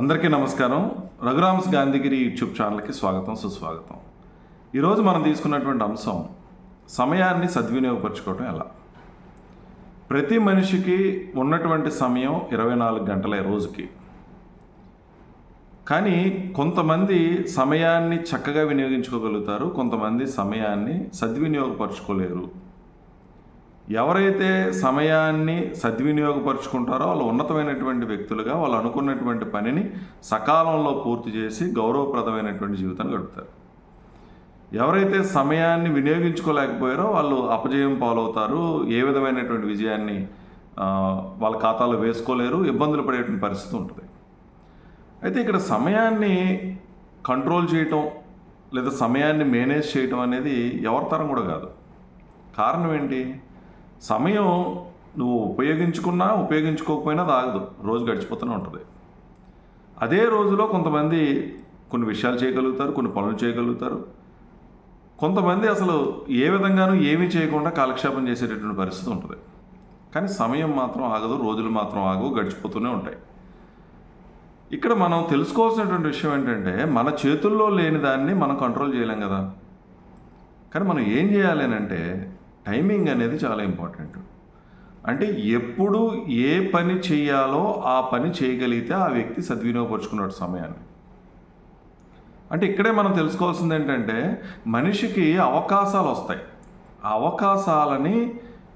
అందరికీ నమస్కారం. రఘురామ్స్ గాంధీగిరి యూట్యూబ్ ఛానల్కి స్వాగతం సుస్వాగతం. ఈరోజు మనం తీసుకున్నటువంటి అంశం సమయాన్ని సద్వినియోగపరచుకోవటం ఎలా? ప్రతి మనిషికి ఉన్నటువంటి సమయం ఇరవై నాలుగు గంటలే రోజుకి. కానీ కొంతమంది సమయాన్ని చక్కగా వినియోగించుకోగలుగుతారు కొంతమంది సమయాన్ని సద్వినియోగపరచుకోలేరు. ఎవరైతే సమయాన్ని సద్వినియోగపరుచుకుంటారో వాళ్ళు ఉన్నతమైనటువంటి వ్యక్తులుగా వాళ్ళు అనుకున్నటువంటి పనిని సకాలంలో పూర్తి చేసి గౌరవప్రదమైనటువంటి జీవితాన్ని గడుపుతారు. ఎవరైతే సమయాన్ని వినియోగించుకోలేకపోయారో వాళ్ళు అపజయం పాలవుతారు. ఏ విధమైనటువంటి విజయాన్ని వాళ్ళ ఖాతాలో వేసుకోలేరు. ఇబ్బందులు పడేటువంటి పరిస్థితి ఉంటుంది. అయితే ఇక్కడ సమయాన్ని కంట్రోల్ చేయటం లేదా సమయాన్ని మేనేజ్ చేయటం అనేది ఎవరి తరం కూడా కాదు. కారణం ఏంటి? సమయం నువ్వు ఉపయోగించుకున్నా ఉపయోగించుకోకపోయినా అది ఆగదు రోజు గడిచిపోతూనే ఉంటుంది. అదే రోజులో కొంతమంది కొన్ని విషయాలు చేయగలుగుతారు కొన్ని పనులు చేయగలుగుతారు. కొంతమంది అసలు ఏ విధంగానూ ఏమీ చేయకుండా కాలక్షేపం చేసేటటువంటి పరిస్థితి ఉంటుంది. కానీ సమయం మాత్రం ఆగదు రోజులు మాత్రం ఆగవు గడిచిపోతూనే ఉంటాయి. ఇక్కడ మనం తెలుసుకోవాల్సినటువంటి విషయం ఏంటంటే మన చేతుల్లో లేని దాన్ని మనం కంట్రోల్ చేయలేం కదా. కానీ మనం ఏం చేయాలి అని అంటే టైమింగ్ అనేది చాలా ఇంపార్టెంట్. అంటే ఎప్పుడు ఏ పని చేయాలో ఆ పని చేయగలిగితే ఆ వ్యక్తి సద్వినియోగపరుచుకున్నాడు సమయాన్ని. అంటే ఇక్కడే మనం తెలుసుకోవాల్సింది ఏంటంటే మనిషికి అవకాశాలు వస్తాయి ఆ అవకాశాలని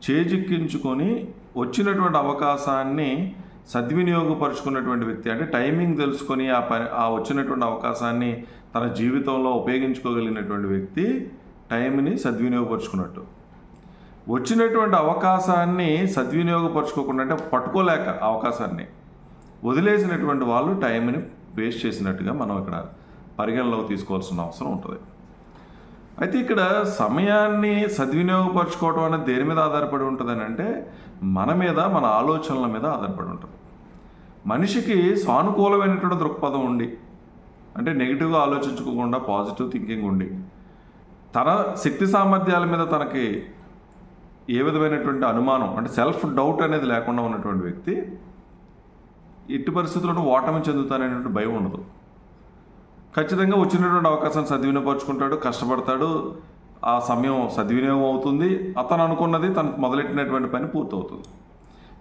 చేజిక్కించుకొని వచ్చినటువంటి అవకాశాన్ని సద్వినియోగపరుచుకున్నటువంటి వ్యక్తి అంటే టైమింగ్ తెలుసుకొని ఆ పని ఆ వచ్చినటువంటి అవకాశాన్ని తన జీవితంలో ఉపయోగించుకోగలిగినటువంటి వ్యక్తి టైంని సద్వినియోగపరుచుకున్నట్టు. వచ్చినటువంటి అవకాశాన్ని సద్వినియోగపరచుకోకుండా అంటే పట్టుకోలేక అవకాశాన్ని వదిలేసినటువంటి వాళ్ళు టైంని వేస్ట్ చేసినట్టుగా మనం ఇక్కడ పరిగణలోకి తీసుకోవాల్సిన అవసరం ఉంటుంది. అయితే ఇక్కడ సమయాన్ని సద్వినియోగపరచుకోవడం అనేది దేని మీద ఆధారపడి ఉంటుందని అంటే మన మీద మన ఆలోచనల మీద ఆధారపడి ఉంటుంది. మనిషికి సానుకూలమైనటువంటి దృక్పథం ఉండి అంటే నెగిటివ్గా ఆలోచించుకోకుండా పాజిటివ్ థింకింగ్ ఉండి తన శక్తి సామర్థ్యాల మీద తనకి ఏ విధమైనటువంటి అనుమానం అంటే సెల్ఫ్ డౌట్ అనేది లేకుండా ఉన్నటువంటి వ్యక్తి ఎట్టి పరిస్థితుల్లోనూ ఓటమి చెందుతాననేటువంటి భయం ఉండదు. ఖచ్చితంగా వచ్చినటువంటి అవకాశాన్ని సద్వినియోగపరుచుకుంటాడు కష్టపడతాడు ఆ సమయం సద్వినియోగం అవుతుంది. అతను అనుకున్నది తనకు మొదలెట్టినటువంటి పని పూర్తవుతుంది.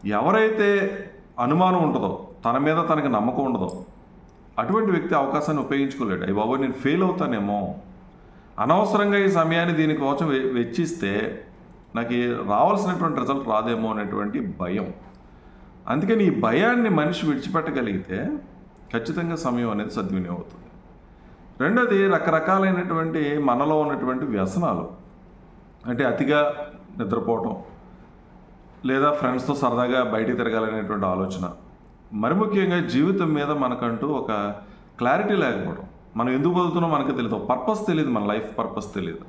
ఎవరైతే అనుమానం ఉంటుందో తన మీద తనకి నమ్మకం ఉండదో అటువంటి వ్యక్తి అవకాశాన్ని ఉపయోగించుకోలేడు. అయ్యి బాబు నేను ఫెయిల్ అవుతానేమో. అనవసరంగా ఈ సమయాన్ని దీనికోసం వె- వెచ్చిస్తే నాకు రావాల్సినటువంటి రిజల్ట్ రాదేమో అనేటువంటి భయం. అందుకని ఈ భయాన్ని మనిషి విడిచిపెట్టగలిగితే ఖచ్చితంగా సమయం అనేది సద్వినియోగం అవుతుంది. రెండోది రకరకాలైనటువంటి మనలో ఉన్నటువంటి వ్యసనాలు. అంటే అతిగా నిద్రపోవటం లేదా ఫ్రెండ్స్తో సరదాగా బయటికి తిరగాలనేటువంటి ఆలోచన. మరి ముఖ్యంగా జీవితం మీద మనకంటూ ఒక క్లారిటీ లేకపోవడం మనం ఎందుకు బతుకుతున్నాం మనకు తెలియదు పర్పస్ తెలియదు మన లైఫ్ పర్పస్ తెలియదు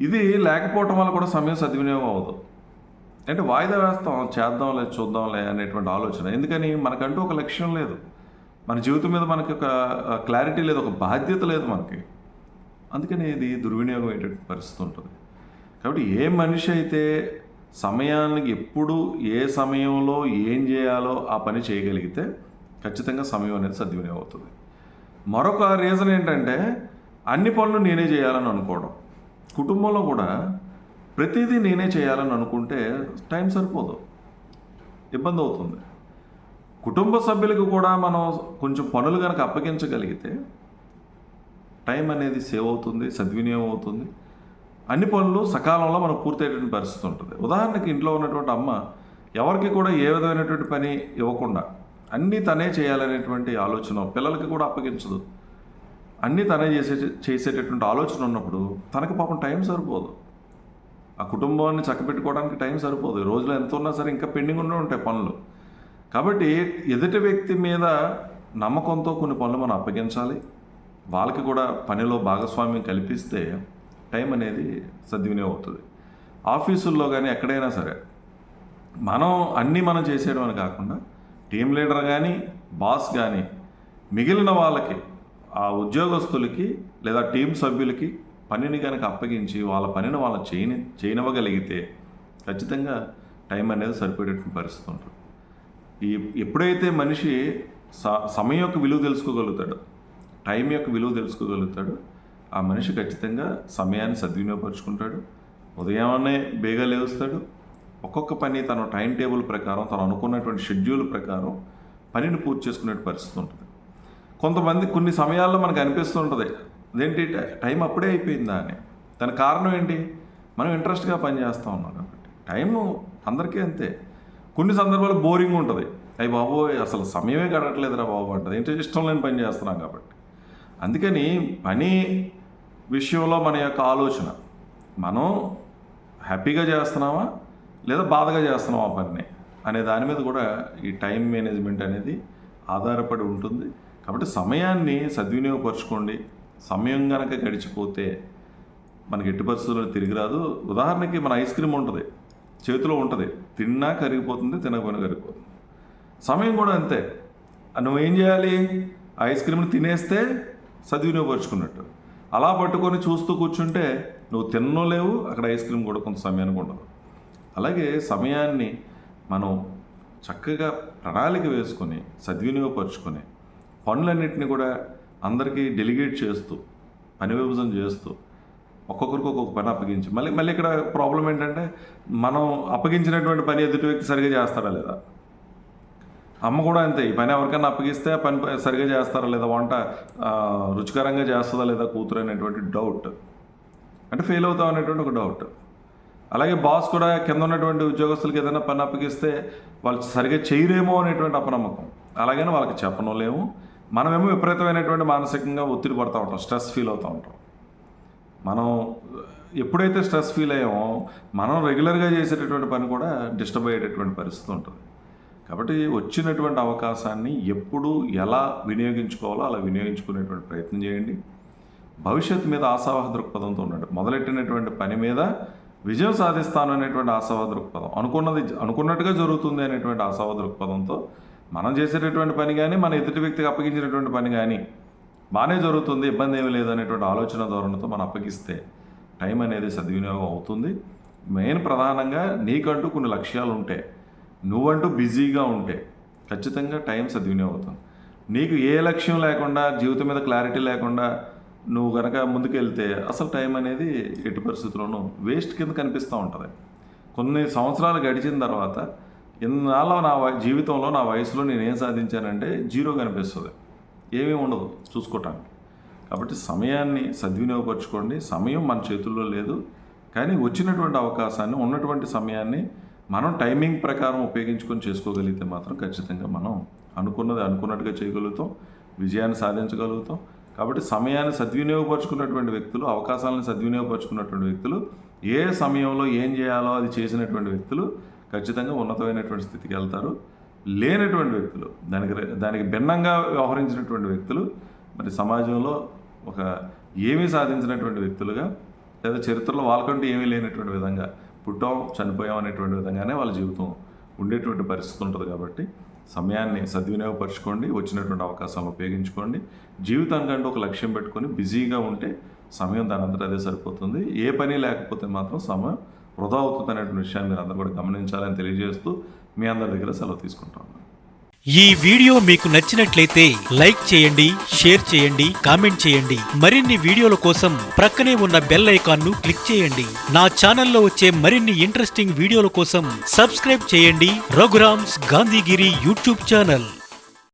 ఇది లేకపోవటం వల్ల కూడా సమయం సద్వినియోగం అవ్వదు. అంటే వాయిదా వేస్తాం చేద్దాంలే చూద్దాంలే అనేటువంటి ఆలోచన. ఎందుకని? మనకంటూ ఒక లక్ష్యం లేదు. మన జీవితం మీద మనకి ఒక క్లారిటీ లేదు ఒక బాధ్యత లేదు మనకి. అందుకని ఇది దుర్వినియోగం అయ్యేటువంటి పరిస్థితి ఉంటుంది. కాబట్టి ఏ మనిషి అయితే సమయానికి ఎప్పుడు ఏ సమయంలో ఏం చేయాలో ఆ పని చేయగలిగితే ఖచ్చితంగా సమయం అనేది సద్వినియోగం అవుతుంది. మరొక రీజన్ ఏంటంటే అన్ని పనులు నేనే చేయాలని అనుకోవడం. కుటుంబంలో కూడా ప్రతిదీ నేనే చేయాలని అనుకుంటే టైం సరిపోదు. ఇబ్బంది అవుతుంది. కుటుంబ సభ్యులకు కూడా మనం కొంచెం పనులు కనుక అప్పగించగలిగితే టైం అనేది సేవ్ అవుతుంది సద్వినియోగం అవుతుంది. అన్ని పనులు సకాలంలో మనకు పూర్తయ్యేటువంటి పరిస్థితి ఉంటుంది. ఉదాహరణకి ఇంట్లో ఉన్నటువంటి అమ్మ ఎవరికి కూడా ఏ విధమైనటువంటి పని ఇవ్వకుండా అన్నీ తనే చేయాలనేటువంటి ఆలోచన పిల్లలకి కూడా అప్పగించదు. అన్నీ తనే చేసే చేసేటటువంటి ఆలోచన ఉన్నప్పుడు తనకు పాపం టైం సరిపోదు. ఆ కుటుంబాన్ని చక్కబెట్టుకోవడానికి టైం సరిపోదు. ఈ రోజులో ఎంత ఉన్నా సరే ఇంకా పెండింగ్ ఉండే ఉంటాయి పనులు. కాబట్టి ఎదుటి వ్యక్తి మీద నమ్మకంతో కొన్ని పనులు మనం అప్పగించాలి. వాళ్ళకి కూడా పనిలో భాగస్వామ్యం కల్పిస్తే టైం అనేది సద్వినియోగం అవుతుంది. ఆఫీసుల్లో కానీ ఎక్కడైనా సరే మనం అన్నీ మనం చేసేయడం అని కాకుండా టీం లీడర్ కానీ బాస్ కానీ మిగిలిన వాళ్ళకి ఆ ఉద్యోగస్తులకి లేదా టీం సభ్యులకి పనిని కనుక అప్పగించి వాళ్ళ పనిని వాళ్ళు చేయని చేయనివ్వగలిగితే ఖచ్చితంగా టైం అనేది సరిపోయేటటువంటి పరిస్థితి ఉంటుంది ఈ ఎప్పుడైతే మనిషి స- సమయం యొక్క విలువ తెలుసుకోగలుగుతాడు టైం యొక్క విలువ తెలుసుకోగలుగుతాడు ఆ మనిషి ఖచ్చితంగా సమయాన్ని సద్వినియోగపరుచుకుంటాడు. ఉదయాన్నే బేగా లేస్తాడు. ఒక్కొక్క పని తన టైం టేబుల్ ప్రకారం తను అనుకున్నటువంటి షెడ్యూల్ ప్రకారం పనిని పూర్తి చేసుకునే పరిస్థితి ఉంటుంది. కొంతమంది కొన్ని సమయాల్లో మనకు అనిపిస్తుంటుంది అదేంటి టై- టైం అప్పుడే అయిపోయిందా అని. దాని కారణం ఏంటి? మనం ఇంట్రెస్ట్గా పనిచేస్తూ ఉన్నాం కాబట్టి. టైము అందరికీ అంతే. కొన్ని సందర్భాలు బోరింగ్ ఉంటుంది. అయ్యి బాబు అసలు సమయమే గడట్లేదురా బాబు అంటది. ఏంటో ఇష్టం లేని పని చేస్తున్నాం కాబట్టి. అందుకని పని విషయంలో మన యొక్క ఆలోచన మనం హ్యాపీగా చేస్తున్నామా? లేదా బాధగా చేస్తున్నామా పనిని? అనే దాని మీద కూడా ఈ టైం మేనేజ్మెంట్ అనేది ఆధారపడి ఉంటుంది. కాబట్టి సమయాన్ని సద్వినియోగపరచుకోండి. సమయం కనుక గడిచిపోతే మనకి ఎట్టి పరిస్థితుల్లో తిరిగి రాదు. ఉదాహరణకి మన ఐస్ క్రీమ్ ఉంటుంది. చేతిలో ఉంటుంది. తిన్నా కరిగిపోతుంది తినకపోయినా కరిగిపోతుంది. సమయం కూడా అంతే. నువ్వేం చేయాలి? ఐస్ క్రీమ్ని తినేస్తే సద్వినియోగపరుచుకున్నట్టు. అలా పట్టుకొని చూస్తూ కూర్చుంటే నువ్వు తిన్నో లేవు అక్కడ ఐస్ క్రీమ్ కూడా కొంత సమయానికి ఉండదు. అలాగే సమయాన్ని మనం చక్కగా ప్రణాళిక వేసుకొని సద్వినియోగపరుచుకొని పనులన్నింటినీ కూడా అందరికీ డెలిగేట్ చేస్తూ పని విభజన చేస్తూ ఒక్కొక్కరికి ఒక్కొక్క పని అప్పగించి మళ్ళీ మళ్ళీ ఇక్కడ ప్రాబ్లం ఏంటంటే మనం అప్పగించినటువంటి పని ఎదుటి వ్యక్తి సరిగా చేస్తాడా లేదా? అమ్మ కూడా అంతే ఈ పని ఎవరికైనా అప్పగిస్తే పని సరిగా చేస్తారా లేదా? వంట రుచికరంగా చేస్తుందా లేదా కూతురు అనేటువంటి డౌట్ అంటే ఫెయిల్ అవుతాం అనేటువంటి ఒక డౌట్ అలాగే బాస్ కూడా కింద ఉన్నటువంటి ఉద్యోగస్తులకి ఏదైనా పని అప్పగిస్తే వాళ్ళు సరిగా చేయరేమో అనేటువంటి అపనమ్మకం. అలాగని వాళ్ళకి చెప్పను లేము మనమేమో విపరీతమైనటువంటి మానసికంగా ఒత్తిడి పడుతూ ఉంటాం స్ట్రెస్ ఫీల్ అవుతూ ఉంటాం. మనం ఎప్పుడైతే స్ట్రెస్ ఫీల్ అయ్యామో మనం రెగ్యులర్గా చేసేటటువంటి పని కూడా డిస్టర్బ్ అయ్యేటటువంటి పరిస్థితి ఉంటుంది. కాబట్టి వచ్చినటువంటి అవకాశాన్ని ఎప్పుడు ఎలా వినియోగించుకోవాలో అలా వినియోగించుకునేటువంటి ప్రయత్నం చేయండి. భవిష్యత్తు మీద ఆశావాహ దృక్పథంతో ఉండండి. మొదలెట్టినటువంటి పని మీద విజయం సాధిస్తాను అనేటువంటి ఆశావాహ దృక్పథం. అనుకున్నది అనుకున్నట్టుగా జరుగుతుంది అనేటువంటి ఆశావాహ దృక్పథంతో మనం చేసేటటువంటి పని కానీ మన ఎదుటి వ్యక్తికి అప్పగించినటువంటి పని కానీ బాగానే జరుగుతుంది ఇబ్బంది ఏమీ లేదు అనేటువంటి ఆలోచన ధోరణితో మనం అప్పగిస్తే టైం అనేది సద్వినియోగం అవుతుంది. మెయిన్ ప్రధానంగా నీకంటూ కొన్ని లక్ష్యాలు ఉంటాయి నువ్వంటూ బిజీగా ఉంటే ఖచ్చితంగా టైం సద్వినియోగం అవుతుంది. నీకు ఏ లక్ష్యం లేకుండా జీవితం మీద క్లారిటీ లేకుండా నువ్వు కనుక ముందుకెళ్తే అసలు టైం అనేది ఎటు పరిస్థితుల్లోనూ వేస్ట్ కింద కనిపిస్తూ ఉంటుంది. కొన్ని సంవత్సరాలు గడిచిన తర్వాత ఇన్నాళ్ళ నా జీవితంలో నా వయసులో నేను ఏం సాధించానంటే జీరో కనిపిస్తుంది. ఏమీ ఉండదు చూసుకోవటానికి కాబట్టి సమయాన్ని సద్వినియోగపరచుకోండి. సమయం మన చేతుల్లో లేదు. కానీ వచ్చినటువంటి అవకాశాన్ని ఉన్నటువంటి సమయాన్ని మనం టైమింగ్ ప్రకారం ఉపయోగించుకొని చేసుకోగలిగితే మాత్రం ఖచ్చితంగా మనం అనుకున్నది అనుకున్నట్టుగా చేయగలుగుతాం. విజయాన్ని సాధించగలుగుతాం. కాబట్టి సమయాన్ని సద్వినియోగపరుచుకున్నటువంటి వ్యక్తులు అవకాశాలను సద్వినియోగపరుచుకున్నటువంటి వ్యక్తులు ఏ సమయంలో ఏం చేయాలో అది చేసినటువంటి వ్యక్తులు ఖచ్చితంగా ఉన్నతమైనటువంటి స్థితికి వెళ్తారు. లేనటువంటి వ్యక్తులు దానికి దానికి భిన్నంగా వ్యవహరించినటువంటి వ్యక్తులు మరి సమాజంలో ఒక ఏమీ సాధించినటువంటి వ్యక్తులుగా లేదా చరిత్రలో వాళ్ళకంటూ ఏమీ లేనటువంటి విధంగా పుట్టాం చనిపోయాం అనేటువంటి విధంగానే వాళ్ళ జీవితం ఉండేటువంటి పరిస్థితి ఉంటుంది కాబట్టి సమయాన్ని సద్వినియోగపరచుకోండి వచ్చినటువంటి అవకాశాలను ఉపయోగించుకోండి. జీవితానికంటే ఒక లక్ష్యం పెట్టుకొని బిజీగా ఉంటే సమయం దాని అదే సరిపోతుంది. ఏ పని లేకపోతే మాత్రం సమయం వృధా అవుతుందనేటువంటి విషయాన్ని మీరు అందరూ కూడా గమనించాలని తెలియజేస్తూ మీ అందరి దగ్గర సెలవు తీసుకుంటాను ఈ వీడియో మీకు నచ్చినట్లయితే లైక్ చేయండి షేర్ చేయండి కామెంట్ చేయండి. మరిన్ని వీడియోల కోసం ప్రక్కనే ఉన్న బెల్ ఐకాన్ను క్లిక్ చేయండి. నా ఛానల్లో వచ్చే మరిన్ని ఇంట్రెస్టింగ్ వీడియోల కోసం సబ్స్క్రైబ్ చేయండి. Raghuram's Gandhigiri YouTube channel.